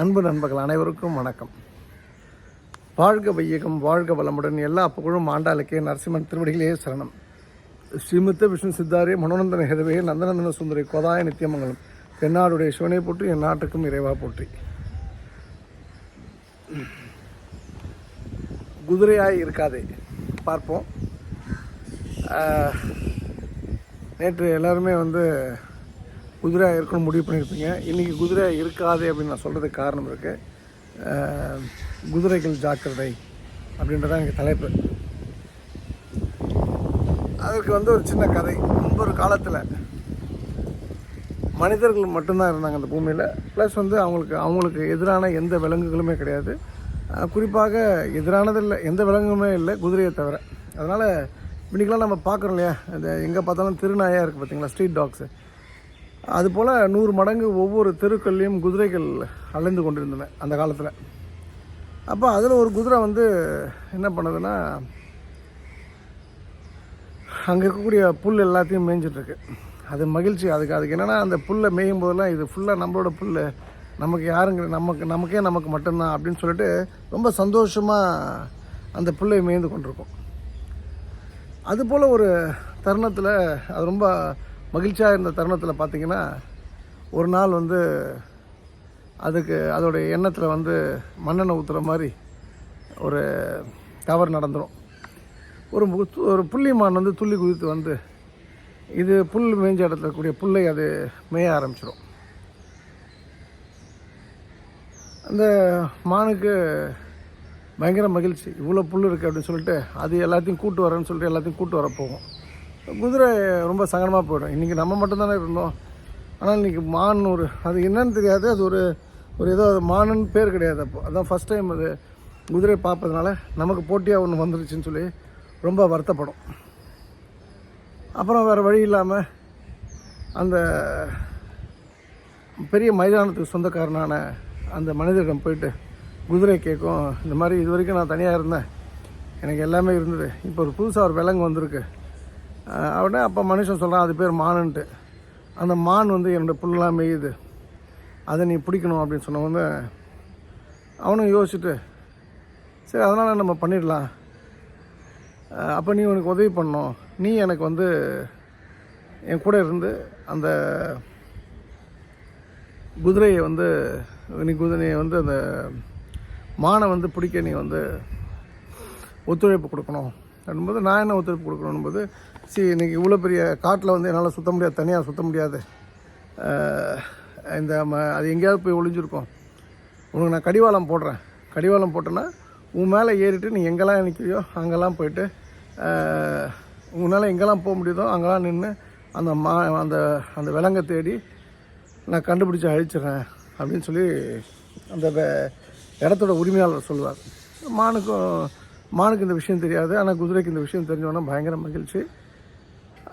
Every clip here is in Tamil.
அன்பு நண்பர்கள் அனைவருக்கும் வணக்கம். வாழ்க வையகம் வாழ்க வளமுடன். எல்லா புகழும் ஆண்டாளுக்கே நரசிம்மன் திருவடிகளே சரணம். ஸ்ரீமுத்த விஷ்ணு சித்தாரே மனோநந்தன ஹெதவே நந்தநந்தன சுந்தரி கோதாய நித்தியமங்கலம். தென்னாடுடைய சிவனை போற்றி என் நாட்டுக்கும் இறைவா போற்றி. குதிரையாய் இருக்காதே. பார்ப்போம். நேற்று எல்லாருமே வந்து குதிரையாக இருக்கணும்னு முடிவு பண்ணியிருப்பீங்க. இன்றைக்கி குதிரை இருக்காது அப்படின்னு நான் சொல்கிறதுக்கு காரணம் இருக்குது குதிரைகள் ஜாக்கிரதை அப்படின்றதான் எங்கள் தலைப்பு. அதற்கு வந்து ஒரு சின்ன கதை. ரொம்ப ஒரு காலத்தில் மனிதர்கள் மட்டும்தான் இருந்தாங்க அந்த பூமியில். ப்ளஸ் வந்து அவங்களுக்கு அவங்களுக்கு எதிரான எந்த விலங்குகளுமே கிடையாது. குறிப்பாக எதிரானதில்லை எந்த விலங்குமே இல்லை குதிரையை தவிர. அதனால் இன்றைக்கெலாம் நம்ம பார்க்குறோம் இல்லையா? அந்த எங்கே பார்த்தாலும் திருநாயாக இருக்குது பார்த்தீங்களா ஸ்ட்ரீட் டாக்ஸு அதுபோல் நூறு மடங்கு ஒவ்வொரு தெருக்கள்லேயும் குதிரைகள் அலைந்து கொண்டிருந்தன அந்த காலத்தில். அப்போ அதில் ஒரு குதிரை வந்து என்ன பண்ணுதுன்னா அங்கே இருக்கக்கூடிய புல் எல்லாத்தையும் மேய்ஞ்சிட்ருக்கு அது மகிழ்ச்சி. அதுக்கு அதுக்கு என்னென்னா அந்த புல்லை மேயும் போதெல்லாம் இது ஃபுல்லாக நம்மளோட புல் நமக்கு யாருங்க நமக்கு நமக்கே நமக்கு மட்டும்தான் அப்படின்னு சொல்லிட்டு ரொம்ப சந்தோஷமாக அந்த புல்லை மேய்ந்து கொண்டிருக்கும். அதுபோல் ஒரு தருணத்தில் அது ரொம்ப மகிழ்ச்சியாக இருந்த தருணத்தில் பார்த்தீங்கன்னா ஒரு நாள் வந்து அதுக்கு அதோடைய எண்ணத்தில் வந்து மண்ணெண்ணை ஊற்றுற மாதிரி ஒரு தவறு நடந்துடும் ஒரு மு- ஒரு புள்ளிமான் வந்து துள்ளி குதித்து வந்து இது புல் மேய்ஞ்ச இடத்துல கூடிய புல்லை அது மேய ஆரம்பிச்சிடும் அந்த மானுக்கு பயங்கர மகிழ்ச்சி. இவ்வளோ புல் இருக்குது அப்படின்னு சொல்லிட்டு அது எல்லாத்தையும் கூட்டு வரேன்னு சொல்லிட்டு எல்லாத்தையும் கூட்டு வர போகும் குதிரை ரொம்ப சங்கடமாக போயிடும். இன்றைக்கி நம்ம மட்டும்தானே இருந்தோம். ஆனால் இன்றைக்கி மான் ஒரு அது என்னன்னு தெரியாது. அது ஒரு ஒரு ஏதோ அது மானுன்னு பேர் கிடையாது அப்போ. அதான் ஃபஸ்ட் டைம் அது குதிரை பார்ப்பதுனால நமக்கு போட்டியாக ஒன்று வந்துருச்சுன்னு சொல்லி ரொம்ப வருத்தப்படும். அப்புறம் வேறு வழி இல்லாமல் அந்த பெரிய மைதானத்துக்கு சொந்தக்காரனான அந்த மனிதரிடம் போயிட்டு குதிரை கேட்கும். இந்த மாதிரி இது வரைக்கும் நான் தனியாக இருந்தேன். எனக்கு எல்லாமே இருந்தது. இப்போ ஒரு புதுசாக ஒரு விலங்கு வந்திருக்கு. உடனே அப்போ மனுஷன் சொல்கிறான் அது பேர் மானுன்ட்டு. அந்த மான் வந்து என்னோடய புல்லாம் மேயுது. அதை நீ பிடிக்கணும் அப்படின்னு சொன்ன வந்து அவனும் யோசிச்சுட்டு சரி அதனால் நம்ம பண்ணிடலாம்? அப்போ நீ உனக்கு உதவி பண்ணணும். நீ எனக்கு வந்து என் கூட இருந்து அந்த குதிரையை வந்து நீ குதிரையை வந்து அந்த மானை வந்து பிடிக்க நீ வந்து ஒத்துழைப்பு கொடுக்கணும். அப்படின்போது நான் என்ன ஒத்துழைப்பு கொடுக்கணும்போது சரி இன்றைக்கி இவ்வளோ பெரிய காட்டில் வந்து என்னால் சுத்த முடியாது தனியாக சுத்த முடியாது. இந்த ம அது எங்கேயாவது போய் ஒளிஞ்சிருக்கோம். உனக்கு நான் கடிவாளம் போடுறேன். கடிவாளம் போட்டேன்னா உன் மேலே ஏறிட்டு நீ எங்கெல்லாம் நிற்கிறியோ அங்கெல்லாம் போயிட்டு உன்னால் எங்கெல்லாம் போக முடியுதோ அங்கெல்லாம் நின்று அந்த மா அந்த அந்த விலங்கை தேடி நான் கண்டுபிடிச்சி அழிச்சிடுறேன் அப்படின்னு சொல்லி அந்த இடத்தோட உரிமையாளர் சொல்லுவார். மானுக்கும் மானுக்கு இந்த விஷயம் தெரியாது ஆனால் குதிரைக்கு இந்த விஷயம் தெரிஞ்சோன்னா பயங்கர மகிழ்ச்சி.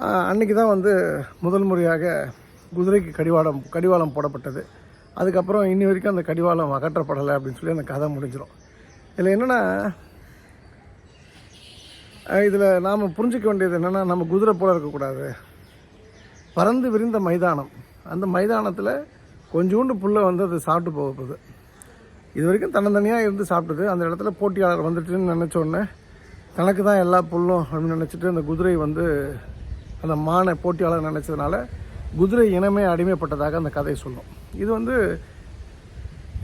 அன்றைக்கி அன்னைக்கு தான் வந்து முதல் முறையாக குதிரைக்கு கடிவாளம் கடிவாளம் போடப்பட்டது. அதுக்கப்புறம் இன்னி வரைக்கும் அந்த கடிவாளம் அகற்றப்படலை அப்படின்னு சொல்லி அந்த கதை முடிஞ்சிடும் இதில் என்னென்னா இதில் நாம் புரிஞ்சிக்க வேண்டியது என்னென்னா நம்ம குதிரை போல இருக்கக்கூடாது. பறந்து விரிந்த மைதானம். அந்த மைதானத்தில் கொஞ்சோண்டு புல்லை வந்து அது சாப்பிட்டு போக போகுது. இது வரைக்கும் தன்னந்தனியாக இருந்து சாப்பிட்டது. அந்த இடத்துல போட்டியாளர் வந்துட்டுன்னு நினச்சோடனே தனக்கு தான் எல்லா புல்லும் அப்படின்னு நினச்சிட்டு அந்த குதிரை வந்து அந்த மானை போட்டியாளர் நினச்சதுனால குதிரை இனமே அடிமைப்பட்டதாக அந்த கதை சொல்லும். இது வந்து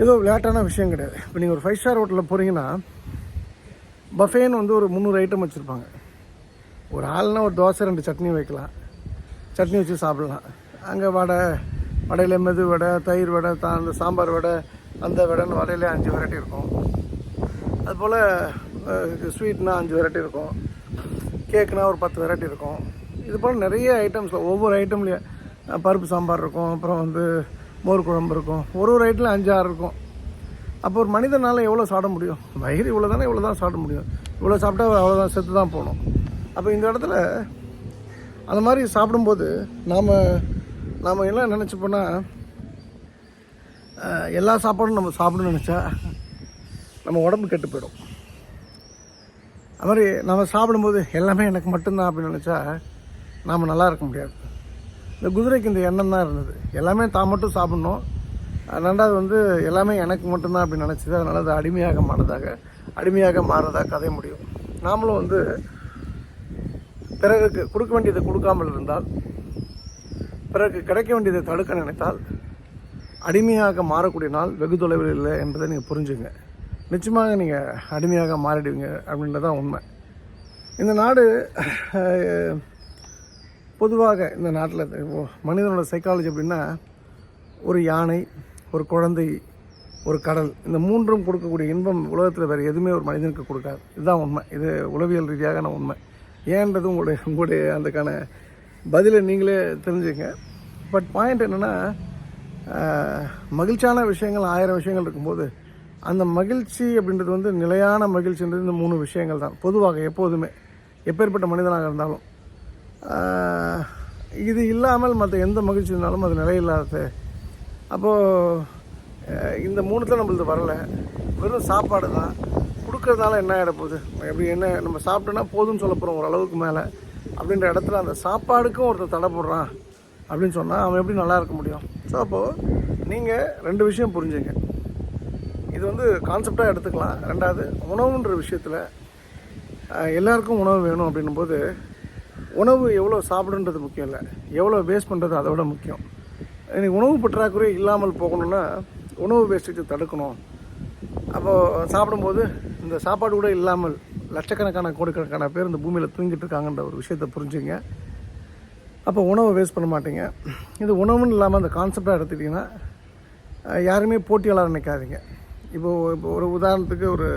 ஏதோ விளையாட்டான விஷயம் கிடையாது. இப்போ நீங்கள் ஒரு ஃபைவ் ஸ்டார் ஹோட்டலில் போகிறீங்கன்னா பஃபேன்னு வந்து ஒரு முந்நூறு ஐட்டம் வச்சுருப்பாங்க. ஒரு ஆள்னா ஒரு தோசை ரெண்டு சட்னி வைக்கலாம். சட்னி வச்சு சாப்பிடலாம். அங்கே வடை வடையில் மெது வடை தயிர் வடை தா அந்த சாம்பார் வடை அந்த வடைன்னு வடையிலே அஞ்சு வெரைட்டி இருக்கும். அதுபோல் ஸ்வீட்னால் அஞ்சு வெரைட்டி இருக்கும். கேக்குனா ஒரு பத்து வெரைட்டி இருக்கும். இது போல் நிறைய ஐட்டம்ஸ் ஒவ்வொரு ஐட்டம்லேயும் பருப்பு சாம்பார் இருக்கும் அப்புறம் வந்து மோர் குழம்பு இருக்கும். ஒரு ஒரு ஐட்டில் அஞ்சு ஆறு இருக்கும். அப்போ ஒரு மனிதனால் எவ்வளோ சாப்பிட முடியும்? வயிறு இவ்வளோ தானே இவ்வளோ தான் சாப்பிட முடியும். இவ்வளோ சாப்பிட்டா அவ்வளோதான் செத்து தான் போகணும். அப்போ இந்த இடத்துல அந்த மாதிரி சாப்பிடும்போது நாம் நாம் என்ன நினச்சிப்போன்னா எல்லா சாப்பாடும் நம்ம சாப்பிடணும்னு நினச்சா நம்ம உடம்பு கெட்டு போயிடும். அது மாதிரி நம்ம சாப்பிடும்போது எல்லாமே எனக்கு மட்டும்தான் அப்படின்னு நினச்சா நாம் நல்லா இருக்க முடியாது. இந்த குதிரைக்கு இந்த எண்ணம் தான் இருந்தது. எல்லாமே தான் மட்டும் சாப்பிட்ணும். ரெண்டாவது வந்து எல்லாமே எனக்கு மட்டும்தான் அப்படின்னு நினச்சிது. அதனால் அது அடிமையாக மாறதாக அடிமையாக மாறதாக கதை முடியும். நாமளும் வந்து பிறருக்கு கொடுக்க வேண்டியதை கொடுக்காமல் இருந்தால் பிறருக்கு கிடைக்க வேண்டியதை தடுக்க நினைத்தால் அடிமையாக மாறக்கூடிய நாள் வெகு தொலைவில் இல்லை என்பதை நீங்கள் புரிஞ்சுங்க. நிச்சயமாக நீங்கள் அடிமையாக மாறிடுவீங்க அப்படின்றது தான் உண்மை. இந்த நாடு பொதுவாக இந்த நாட்டில் மனிதனோட சைக்காலஜி அப்படின்னா ஒரு யானை ஒரு குழந்தை ஒரு கடல் இந்த மூன்றும் கொடுக்கக்கூடிய இன்பம் உலகத்தில் வேறு எதுவுமே ஒரு மனிதனுக்கு கொடுக்காது. இதுதான் உண்மை. இது உளவியல் ரீதியான உண்மை. ஏன்றது உங்களுடைய உங்களுடைய அதுக்கான பதிலை நீங்களே தெரிஞ்சுங்க பட் பாயிண்ட் என்னென்னா மகிழ்ச்சியான விஷயங்கள் ஆயிரம் விஷயங்கள் இருக்கும்போது அந்த மகிழ்ச்சி அப்படின்றது வந்து நிலையான மகிழ்ச்சின்றது இந்த மூணு விஷயங்கள் தான். பொதுவாக எப்போதுமே எப்பேற்பட்ட மனிதனாக இருந்தாலும். இது இல்லாமல் மற்ற எந்த மகிழ்ச்சி இருந்தாலும் அது நிலையில்லாதது. அப்போது இந்த மூணுத்தில் நம்மளது வரலை. வெறும் சாப்பாடு தான். கொடுக்கறதுனால என்ன ஆகிட போகுது? எப்படி என்ன நம்ம சாப்பிட்டோன்னா போதும்னு சொல்ல போகிறோம் ஓரளவுக்கு மேலே. அப்படின்ற இடத்துல அந்த சாப்பாடுக்கும் ஒருத்தர் தடை போடுறான் அப்படின்னு சொன்னால் அவன் எப்படி நல்லா இருக்க முடியும்? ஸோ அப்போது நீங்கள் ரெண்டு விஷயம் புரிஞ்சுங்க. இது வந்து கான்செப்டாக எடுத்துக்கலாம். ரெண்டாவது உணவுன்ற விஷயத்தில் எல்லாருக்கும் உணவு வேணும் அப்படின்னும் போது உணவு எவ்வளோ சாப்பிடுன்றது முக்கியம் இல்லை. எவ்வளோ வேஸ்ட் பண்ணுறது அதை விட முக்கியம். எனக்கு உணவு பற்றாக்குறை இல்லாமல் போகணும்னா உணவு வேஸ்டேஜை தடுக்கணும். அப்போது சாப்பிடும்போது இந்த சாப்பாடு கூட இல்லாமல் லட்சக்கணக்கான கோடிக்கணக்கான பேர் இந்த பூமியில் தூங்கிட்டு இருக்காங்கன்ற ஒரு விஷயத்தை புரிஞ்சுங்க. அப்போ உணவை வேஸ்ட் பண்ண மாட்டீங்க. இது உணவுன்னு இல்லாமல் அந்த கான்செப்டாக எடுத்துக்கிட்டிங்கன்னா யாருமே போட்டியாளர் நினைக்காதீங்க. இப்போது இப்போ ஒரு உதாரணத்துக்கு ஒரு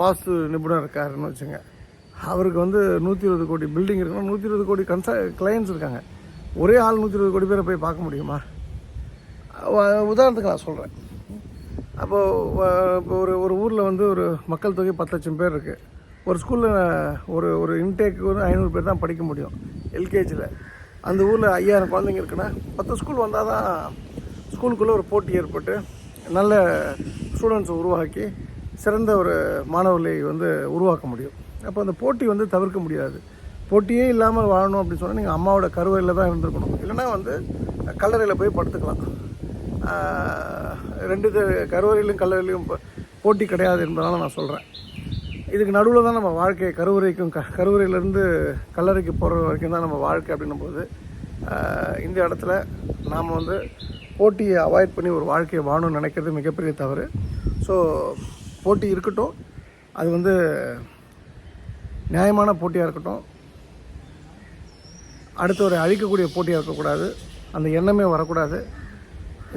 வாஸ்து நிபுணர் இருக்காருன்னு வச்சுங்க. அவருக்கு வந்து நூற்றி இருபது கோடி பில்டிங் இருக்குன்னா நூற்றி இருபது கோடி கன்ச கிளையன்ஸ் இருக்காங்க. ஒரே ஆள் நூற்றி இருபது கோடி பேரை போய் பார்க்க முடியுமா? உதாரணத்துக்கு நான் சொல்கிறேன் அப்போது இப்போ ஒரு ஒரு ஊரில் வந்து ஒரு மக்கள் தொகை பத்து லட்சம் பேர் இருக்குது ஒரு ஸ்கூலில் ஒரு ஒரு இன்டேக்கு ஒரு ஐநூறு பேர் தான் படிக்க முடியும் எல்கேஜியில் அந்த ஊரில் ஐயாயிரம் குழந்தைங்க இருக்குன்னா பத்து ஸ்கூல் வந்தால் தான் ஸ்கூலுக்குள்ளே ஒரு போட்டி ஏற்பட்டு நல்ல ஸ்டூடெண்ட்ஸை உருவாக்கி சிறந்த ஒரு மாணவர்களை வந்து உருவாக்க முடியும். அப்போ அந்த போட்டி வந்து தவிர்க்க முடியாது. போட்டியே இல்லாமல் வாழணும் அப்படின்னு சொன்னால் நீங்கள் அம்மாவோட கருவறையில் தான் இருந்திருக்கணும். இல்லைன்னா வந்து கல்லறையில் போய் படுத்துக்கலாம். ரெண்டு இது கருவறையிலும் கல்லறையிலும் போட்டி கிடையாது என்பதனால நான் சொல்கிறேன் இதுக்கு நடுவில் தான் நம்ம வாழ்க்கை கருவறைக்கும் க கருவறையிலேருந்து கல்லறைக்கு போகிற வரைக்கும் தான் நம்ம வாழ்க்கை அப்படின்னும் போது இந்த இடத்துல நாம் வந்து போட்டியை அவாய்ட் பண்ணி ஒரு வாழ்க்கையை வாழணும்னு நினைக்கிறது மிகப்பெரிய தவறு. ஸோ போட்டி இருக்கட்டும். அது வந்து நியாயமான போட்டியாக இருக்கட்டும். அடுத்தவரை அழிக்கக்கூடிய போட்டியாக இருக்கக்கூடாது. அந்த எண்ணமே வரக்கூடாது.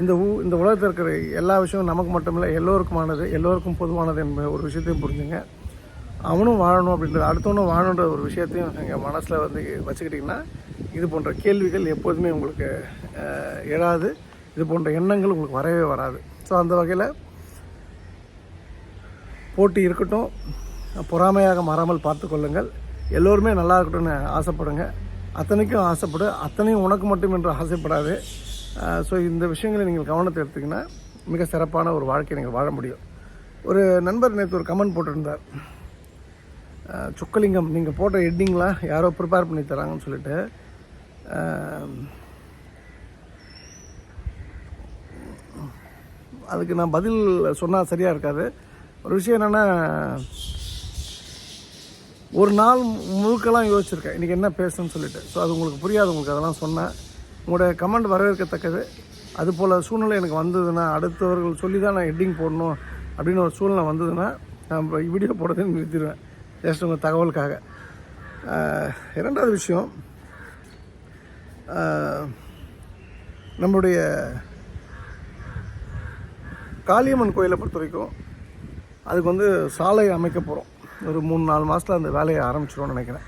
இந்த ஊ இந்த உலகத்தில் இருக்கிற எல்லா விஷயமும் நமக்கு மட்டுமில்லை எல்லோருக்குமானது எல்லோருக்கும் பொதுவானது என்ப ஒரு விஷயத்தையும் புரிஞ்சுங்க. அவனும் வாழணும் அப்படின்றது அடுத்தவனும் வாழணுன்ற ஒரு விஷயத்தையும் நீங்கள் மனசில் வந்து வச்சுக்கிட்டிங்கன்னா இது போன்ற கேள்விகள் எப்போதுமே உங்களுக்கு எழாது. இது போன்ற எண்ணங்கள் உங்களுக்கு வரவே வராது. ஸோ அந்த வகையில் போட்டி இருக்கட்டும். பொறாமையாக மாறாமல் பார்த்து கொள்ளுங்கள். எல்லோருமே நல்லா இருக்கட்டும்னு ஆசைப்படுங்க. அத்தனைக்கும் ஆசைப்படு. அத்தனையும் உனக்கு மட்டும் என்று ஆசைப்படாது. ஸோ இந்த விஷயங்களை நீங்கள் கவனத்தை எடுத்திங்கன்னா மிக சிறப்பான ஒரு வாழ்க்கையை நீங்கள் வாழ முடியும். ஒரு நண்பர் நேற்று ஒரு கமெண்ட் போட்டிருந்தார். சுக்கலிங்கம் சொக்கலிங்கம் நீங்கள் போட்ட ஹெட்டிங்லாம் யாரோ ப்ரிப்பேர் பண்ணி தராங்கன்னு சொல்லிட்டு அதுக்கு நான் பதில் சொன்னால் சரியாக இருக்காது. ஒரு விஷயம் என்னென்னா ஒரு நாள் முழுக்கெல்லாம் யோசிச்சிருக்கேன். இன்றைக்கி என்ன பேசணும்னு சொல்லிட்டு. ஸோ அது உங்களுக்கு புரியாது. உங்களுக்கு அதெல்லாம் சொன்னேன். உங்களுடைய கமெண்ட் வரவேற்கத்தக்கது. அது போல் சூழ்நிலை எனக்கு வந்ததுன்னா அடுத்தவர்கள் சொல்லி தான் நான் ஹெட்டிங் போடணும் அப்படின்னு ஒரு சூழ்நிலை வந்ததுன்னா நான் வீடியோ போடுறதை நிறுத்திடுவேன். ஜஸ்ட் உங்கள் தகவலுக்காக. இரண்டாவது விஷயம் நம்முடைய காளியம்மன் கோயிலை பொறுத்த வரைக்கும் அதுக்கு வந்து சாலை அமைக்க போகிறோம் ஒரு மூணு நாலு மாதத்தில் அந்த வேலையை ஆரம்பிச்சிடும்னு நினைக்கிறேன்.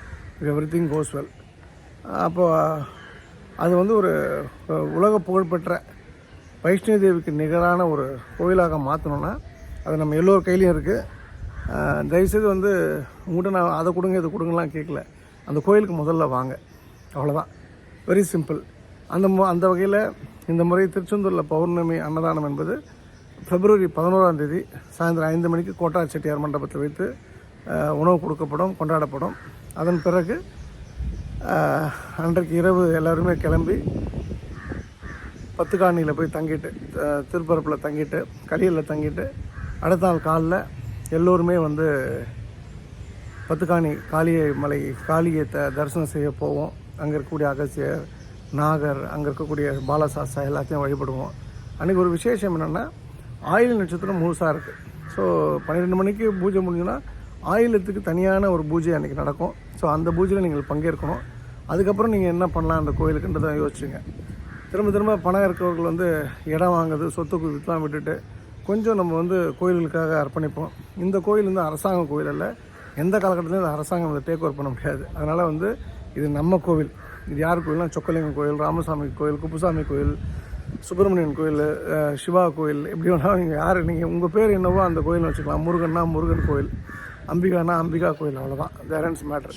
எவ்ரி திங் கோஸ் வெல் அப்போது அது வந்து ஒரு உலக புகழ்பெற்ற வைஷ்ணவி தேவிக்கு நிகரான ஒரு கோயிலாக மாற்றணுன்னா அது நம்ம எல்லோர் கையிலையும் இருக்குது தயவுசெய்து வந்து உங்கள்கிட்ட நான் அதை கொடுங்க இதை கொடுங்கலாம் கேட்கல. அந்த கோயிலுக்கு முதல்ல வாங்க. அவ்வளோதான் வெரி சிம்பிள் அந்த அந்த வகையில் இந்த முறை திருச்செந்தூரில் பௌர்ணமி அன்னதானம் என்பது பிப்ரவரி பதினோராம் தேதி சாயந்தரம் ஐந்து மணிக்கு கோட்டா செட்டியார் மண்டபத்தில் வைத்து உணவு கொடுக்கப்படும் கொண்டாடப்படும். அதன் பிறகு அன்றைக்கு இரவு எல்லாருமே கிளம்பி பத்துக்காணியில் போய் தங்கிட்டு திருப்பரப்பில் தங்கிட்டு கலியில் தங்கிட்டு அடுத்த நாள் காலில் எல்லோருமே வந்து பத்துக்காணி காளியை மலை காளியை த தரிசனம் செய்ய போவோம். அங்கே இருக்கக்கூடிய அகசியர் நாகர் அங்கே இருக்கக்கூடிய பாலசாஸ்தா எல்லாத்தையும் வழிபடுவோம். அன்றைக்கி ஒரு விசேஷம் என்னென்னா ஆயுள் நட்சத்திரம் முழுசாக இருக்குது ஸோ பன்னிரெண்டு மணிக்கு பூஜை முடிஞ்சுன்னா ஆயிலத்துக்கு தனியான ஒரு பூஜை அன்றைக்கி நடக்கும். ஸோ அந்த பூஜையில் நீங்கள் பங்கேற்கணும். அதுக்கப்புறம் நீங்கள் என்ன பண்ணலாம் அந்த கோயிலுக்குன்றதை யோசிச்சுங்க. திரும்ப திரும்ப பணம் இருக்கிறவர்கள் வந்து இடம் வாங்குறது சொத்து குவித்துலாம் விட்டுட்டு கொஞ்சம் நம்ம வந்து கோயில்களுக்காக அர்ப்பணிப்போம். இந்த கோயில் வந்து அரசாங்க கோயில் அல்ல. எந்த காலகட்டத்திலும் இந்த அரசாங்கம் வந்து டேக் ஓவர் பண்ண முடியாது. அதனால் வந்து இது நம்ம கோவில். இது யார் கோயில்னா சொக்கலிங்கம் கோயில் ராமசாமி கோயில் குப்புசாமி கோயில் சுப்பிரமணியன் கோயில் சிவா கோயில் எப்படி வேணாலும் நீங்கள் யார் நீங்கள் உங்கள் பேர் என்னவோ அந்த கோயில் வச்சுக்கலாம். முருகன்னா முருகன் கோயில். அம்பிகானா அம்பிகா கோயில் அவ்வளோதான் தேரன்ஸ் மேட்ரு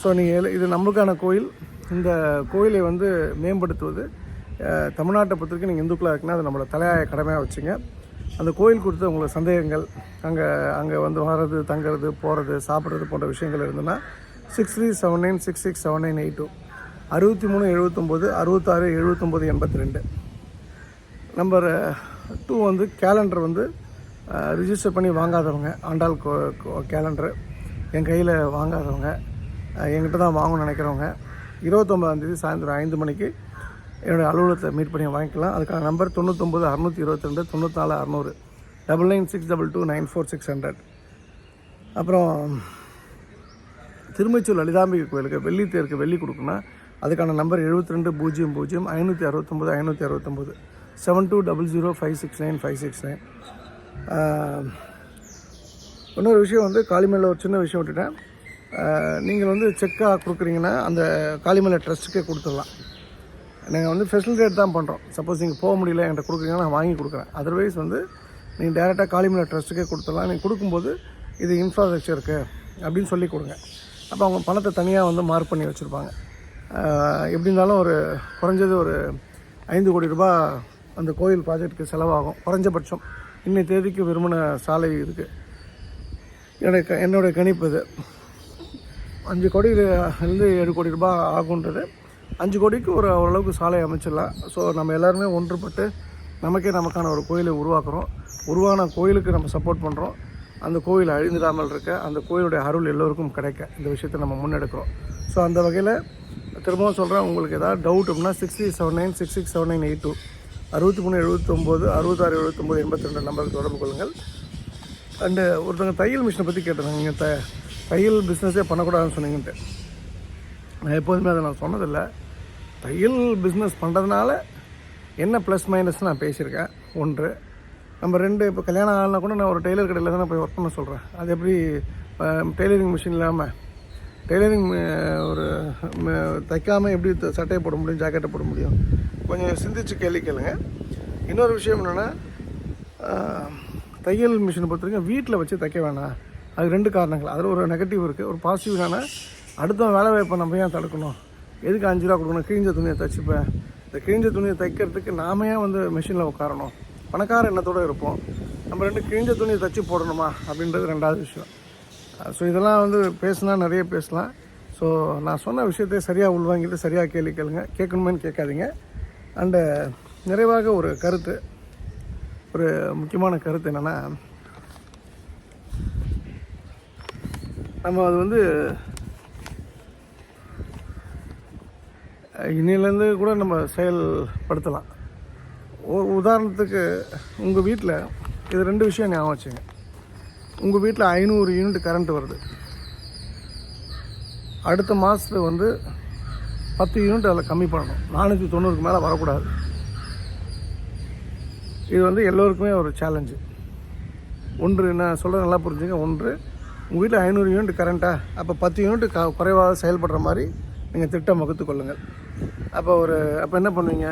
ஸோ நீங்கள் இது நம்மளுக்கான கோயில். இந்த கோயிலை வந்து மேம்படுத்துவது தமிழ்நாட்டை பொறுத்தவரைக்கும் நீங்கள் இந்துக்களாக இருக்குன்னா அது நம்மளோட தலையாய கடமையாக வச்சுங்க. அந்த கோயில் கொடுத்த உங்களுக்கு சந்தேகங்கள் அங்கே அங்கே வந்து வர்றது தங்குறது போகிறது சாப்பிட்றது போன்ற விஷயங்கள் இருந்ததுன்னா six three seven nine six six seven nine eight two அறுபத்தி மூணு எழுபத்தொம்போது அறுபத்தாறு எழுபத்தொம்போது எண்பத்தி ரெண்டு. நம்பர் டூ வந்து கேலண்டர் வந்து ரிஜிஸ்டர் பண்ணி வாங்காதவங்க ஆண்டாள் கோ கேலண்டரு என் கையில் வாங்காதவங்க என்கிட்ட தான் வாங்கணும்னு நினைக்கிறவங்க இருபத்தொம்பதாந்தேதி சாயந்தரம் ஐந்து மணிக்கு என்னுடைய அலுவலகத்தில் மீட் பண்ணி வாங்கிக்கலாம். அதுக்கான நம்பர் தொண்ணூத்தொம்பது அறுநூற்றி இருபத்தி ரெண்டு தொண்ணூத்தாலு அறநூறு double nine six double two nine four six hundred அப்புறம் திருமைச்சூர் லலிதாம்பிகை கோயிலுக்கு வெள்ளி தேருக்கு வெள்ளி கொடுக்கணும் அதுக்கான நம்பர் எழுபத்தி ரெண்டு பூஜ்ஜியம் பூஜ்ஜியம் ஐநூற்றி அறுபத்தொம்போது ஐநூற்றி அறுபத்தொம்போது seven two double zero five six nine five six nine இன்னொரு விஷயம் வந்து காளிமலையில் ஒரு சின்ன விஷயம் விட்டுட்டேன். நீங்கள் வந்து செக்காக கொடுக்குறீங்கன்னா அந்த காளிமலை ட்ரஸ்ட்டுக்கே கொடுத்துடலாம். நாங்கள் வந்து ஃபெசிலிட்டேட் தான் பண்ணுறோம் சப்போஸ் நீங்கள் போக முடியல என்கிட்ட கொடுக்குறீங்கன்னா நான் வாங்கி கொடுக்குறேன். அதர்வைஸ் வந்து நீங்கள் டேரெக்டாக காளிமலை ட்ரஸ்ட்டுக்கே கொடுத்துடலாம். நீங்கள் கொடுக்கும்போது இது இன்ஃப்ராஸ்ட்ரக்சருக்கு அப்படின்னு சொல்லி கொடுங்க. அப்போ அவங்க பணத்தை தனியாக வந்து மார்க் பண்ணி வச்சுருப்பாங்க. எப்படி இருந்தாலும் ஒரு குறைஞ்சது ஒரு ஐந்து கோடி ரூபாய் அந்த கோயில் ப்ராஜெக்ட்டுக்கு செலவாகும். குறைஞ்சபட்சம். இன்னைய தேதிக்கு விரும்பின சாலை இருக்குது என்னுடைய க- என்னுடைய கணிப்பு இது. அஞ்சு கோடியிலேருந்து ஏழு கோடி ரூபாய் ஆகுன்றது அஞ்சு கோடிக்கு ஒரு ஓரளவுக்கு சாலை அமைச்சிடலாம். ஸோ நம்ம எல்லாருமே ஒன்றுபட்டு நமக்கே நமக்கான ஒரு கோயிலை உருவாக்குறோம். உருவான கோயிலுக்கு நம்ம சப்போர்ட் பண்ணுறோம் அந்த கோயில் அழிந்துடாமல் இருக்க அந்த கோயிலுடைய அருள் எல்லோருக்கும் கிடைக்க இந்த விஷயத்தை நம்ம முன்னெடுக்கிறோம். ஸோ அந்த வகையில் திரும்பவும் சொல்கிறேன் உங்களுக்கு ஏதாவது டவுட் அப்படின்னா six three seven nine six six seven nine eight two அறுபத்தி மூணு எழுபத்தொம்போது அறுபத்தாறு எழுபத்தொம்போது எண்பத்தி ரெண்டு நம்பருக்கு தொடர்பு கொள்ளுங்கள். அண்டு ஒருத்தவங்க தையல் மிஷினை பற்றி கேட்டிருந்தாங்க. நீங்கள் த தையல் பிஸ்னஸே பண்ணக்கூடாதுன்னு சொன்னீங்கன்ட்டு. நான் எப்போதுமே அதை நான் சொன்னதில்லை. தையல் பிஸ்னஸ் பண்ணுறதுனால என்ன ப்ளஸ் மைனஸ் நான் பேசியிருக்கேன்? ஒன்று. நம்ம ரெண்டு இப்போ கல்யாணம் ஆகலாம் கூட நான் ஒரு டெய்லர் கடையில் தான் போய் ஒர்க் பண்ண சொல்கிறேன் அது எப்படி டெய்லரிங் மிஷின் இல்லாமல் டெய்லரிங் ஒரு தைக்காமல் எப்படி சட்டையை போட முடியும் ஜாக்கெட்டை போட முடியும்? கொஞ்சம் சிந்திச்சு கேள்வி கேளுங்க. இன்னொரு விஷயம் என்னென்னா தையல் மிஷினை பொறுத்தவரைக்கும் வீட்டில் வச்சு தைக்க வேணாம். அது ரெண்டு காரணங்கள். அதில் ஒரு நெகட்டிவ் இருக்குது ஒரு பாசிட்டிவ் என்னென்னா அடுத்த வேலை வாய்ப்பை நம்ம ஏன் தடுக்கணும்? எதுக்கு அஞ்சு ரூபா கொடுக்கணும்? கிழிஞ்ச துணியை தைச்சிப்பேன். இந்த கிழிஞ்ச துணியை தைக்கிறதுக்கு நாம ஏன் வந்து மிஷினில் உட்காரணும்? பணக்கார எண்ணத்தோடு இருப்போம். நம்ம ரெண்டு கிழிஞ்ச துணியை தைச்சி போடணுமா? அப்படின்றது ரெண்டாவது விஷயம். ஸோ இதெல்லாம் வந்து பேசினா நிறைய பேசலாம். ஸோ நான் சொன்ன விஷயத்தை சரியாக உள்வாங்கிட்டு சரியாக கேள்வி கேளுங்க. கேட்கணுமேனு கேட்காதீங்க. அண்டு நிறைவாக ஒரு கருத்து ஒரு முக்கியமான கருத்து என்னென்னா நம்ம அது வந்து இன்னிலேருந்து கூட நம்ம செயல்படுத்தலாம். ஒரு உதாரணத்துக்கு உங்கள் வீட்டில் இது ரெண்டு விஷயம் ஞாபகம் வச்சுங்க. உங்கள் வீட்டில் ஐநூறு யூனிட் கரண்ட் வருது. அடுத்த மாதத்துக்கு வந்து பத்து யூனிட் அதில் கம்மி பண்ணணும். நானூற்றி தொண்ணூறுக்கு மேலே வரக்கூடாது. இது வந்து எல்லோருக்குமே ஒரு சேலஞ்சு ஒன்று நான் சொல்கிறது நல்லா புரிஞ்சுங்க. ஒன்று உங்கள் வீட்டில் ஐநூறு யூனிட் கரண்ட்டா அப்போ பத்து யூனிட் க குறைவாக செயல்படுற மாதிரி நீங்கள் திட்டம் வகுத்து கொள்ளுங்கள். அப்போ ஒரு அப்போ என்ன பண்ணுவீங்க?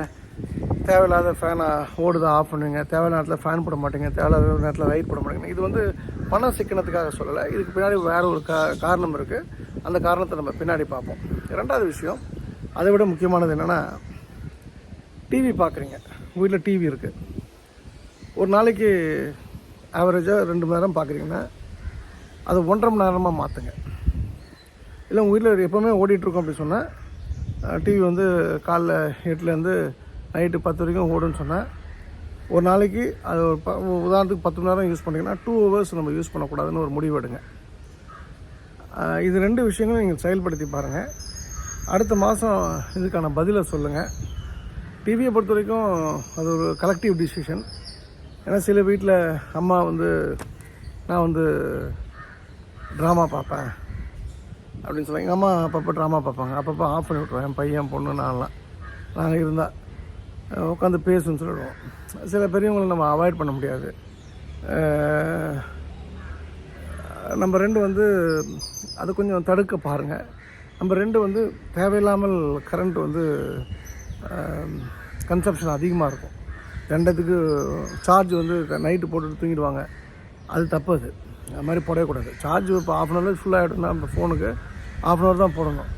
தேவையில்லாத ஃபேனை ஓடுதா ஆஃப் பண்ணுவீங்க. தேவையில்லாத நேரத்தில் ஃபேன் போட மாட்டீங்க. தேவையில்லாத நேரத்தில் லைட் போட மாட்டீங்க. இது வந்து பண சிக்கனத்துக்காக சொல்லலை. இதுக்கு பின்னாடி வேறு ஒரு கா காரணம் இருக்குது அந்த காரணத்தை நம்ம பின்னாடி பார்ப்போம். ரெண்டாவது விஷயம் அதை விட முக்கியமானது என்னென்னா டிவி பார்க்குறீங்க. உங்கள் வீட்டில் டிவி இருக்குது ஒரு நாளைக்கு ஆவரேஜாக ரெண்டு மணி நேரம் பார்க்குறீங்கன்னா அது ஒன்றரை மணி நேரமாக மாற்றுங்க இல்லை உங்கள் வீட்டில் எப்போவுமே ஓடிட்டுருக்கோம் அப்படி சொன்னால் டிவி வந்து காலைல எட்டுலேருந்து நைட்டு பத்து வரைக்கும் ஓடுன்னு சொன்னேன் ஒரு நாளைக்கு அது ஒரு ப- உதாரணத்துக்கு பத்து மணி நேரம் யூஸ் பண்ணிங்கன்னா டூ ஹவர்ஸ் நம்ம யூஸ் பண்ணக்கூடாதுன்னு ஒரு முடிவு எடுங்க. இது ரெண்டு விஷயங்களும் நீங்கள் செயல்படுத்தி பாருங்கள் அடுத்த மாதம் இதுக்கான பதிலை சொல்லுங்கள் டிவியை பொறுத்த வரைக்கும் அது ஒரு கலெக்டிவ் டிசிஷன் ஏன்னா சில வீட்டில் அம்மா வந்து நான் வந்து ட்ராமா பார்ப்பேன். அப்படின்னு சொல்லுவாங்க. எங்கள் அம்மா அப்பப்போ ட்ராமா பார்ப்பாங்க. அப்பப்போ ஆஃப் பண்ணி விட்ருவேன் என் பையன் பொண்ணு நான்லாம். நாங்கள் இருந்தால் உட்காந்து பேசுன்னு சொல்லிடுவோம். சில பெரியவங்களை நம்ம அவாய்ட் பண்ண முடியாது. நம்ம ரெண்டு வந்து அது கொஞ்சம் தடுக்க பாருங்கள் நம்ம ரெண்டு வந்து தேவையில்லாமல் கரண்ட் வந்து கன்சப்ஷன் அதிகமாக இருக்கும். ரெண்டத்துக்கு சார்ஜ் வந்து நைட்டு போட்டுட்டு தூங்கிடுவாங்க. அது தப்பு அது. அது மாதிரி போடக்கூடாது. சார்ஜ் இப்போ ஆஃப் அன் ஹவர் ஃபுல்லாகிடும்னா நம்ம ஃபோனுக்கு ஆஃப் அன் ஹவர் தான் போடணும்.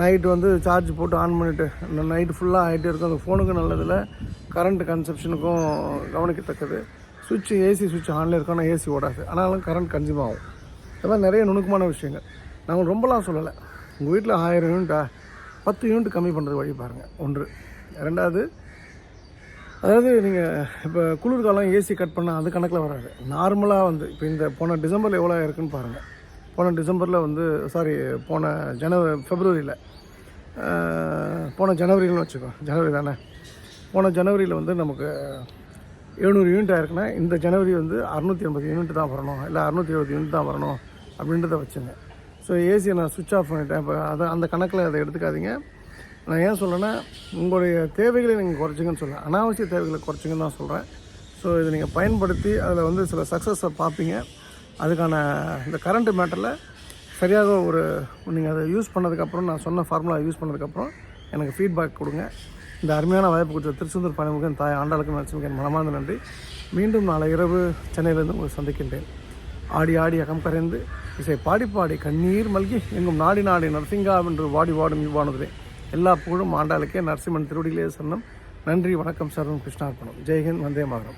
நைட்டு வந்து சார்ஜ் போட்டு ஆன் பண்ணிவிட்டு நைட்டு ஃபுல்லாக ஆகிட்டே இருக்கும். அந்த ஃபோனுக்கும் நல்லதில் கரண்ட் கன்சப்ஷனுக்கும் கவனிக்கத்தக்கது. சுவிட்ச் ஏசி சுவிட்ச் ஆனில் இருக்கும் ஆனால் ஏசி ஓடாது. ஆனாலும் கரண்ட் கன்சியூம் ஆகும். இது மாதிரி நிறைய நுணுக்கமான விஷயங்கள். நாங்கள் ரொம்பலாம் சொல்லலை. உங்கள் வீட்டில் ஆயிரம் யூனிட்டா பத்து யூனிட் கம்மி பண்ணுறது வழி பாருங்கள் ஒன்று. ரெண்டாவது அதாவது நீங்கள் இப்போ குளிர்காலம் ஏசி கட் பண்ணால் அது கணக்கில் வராது. நார்மலாக வந்து இப்போ இந்த போன டிசம்பரில் எவ்வளோ இருக்குன்னு பாருங்கள் போன டிசம்பரில் வந்து சாரி போன ஜனவரி ஃபெப்ரவரியில் போன ஜனவரின்னு வச்சுக்கோ ஜனவரி தானே. போன ஜனவரியில் வந்து நமக்கு எழுநூறு யூனிட் ஆயிருக்குன்னா இந்த ஜனவரி வந்து அறுநூற்றி எண்பது யூனிட் தான் வரணும். இல்லை அறுநூற்றி எழுபது யூனிட் தான் வரணும் அப்படின்றத வச்சுங்க. ஸோ ஏசியை நான் சுவிட்ச் ஆஃப் பண்ணிட்டேன். இப்போ அதை அந்த கணக்கில் அதை எடுத்துக்காதீங்க. நான் ஏன் சொல்கிறேன்னா உங்களுடைய தேவைகளை நீங்கள் குறைச்சிங்கன்னு சொல்ல அனாவசிய தேவைகளை குறைச்சிங்கன்னு தான் சொல்கிறேன் ஸோ இதை நீங்கள் பயன்படுத்தி அதில் வந்து சில சக்ஸஸை பார்ப்பீங்க. அதுக்கான இந்த கரண்ட் மேட்டரில் சரியாக ஒரு நீங்கள் அதை யூஸ் பண்ணதுக்கப்புறம் நான் சொன்ன ஃபார்முலா யூஸ் பண்ணதுக்கப்புறம் எனக்கு ஃபீட்பேக் கொடுங்க. இந்த அருமையான வாய்ப்பு கொடுத்த திருச்செந்தூர் பணிமுகன் தாய் ஆண்டாளுக்கு நரசிம்மகன் மனமார்ந்த நன்றி. மீண்டும் நாளை இரவு சென்னையிலிருந்து உங்களை சந்திக்கின்றேன். ஆடி ஆடி அகம் கரைந்து இசை பாடி பாடி கண்ணீர் மல்கி எங்கும் நாடி நாடி நரசிங்கா என்று வாடி வாடும் இவ்வானதுரே எல்லா புகழும் ஆண்டாளுக்கே நரசிம்மன் திருவடியிலே சொன்னம் நன்றி வணக்கம் சரணம் கிருஷ்ணார்ப்பணம். ஜெய்ஹிந்த் வந்தே மாதரம்.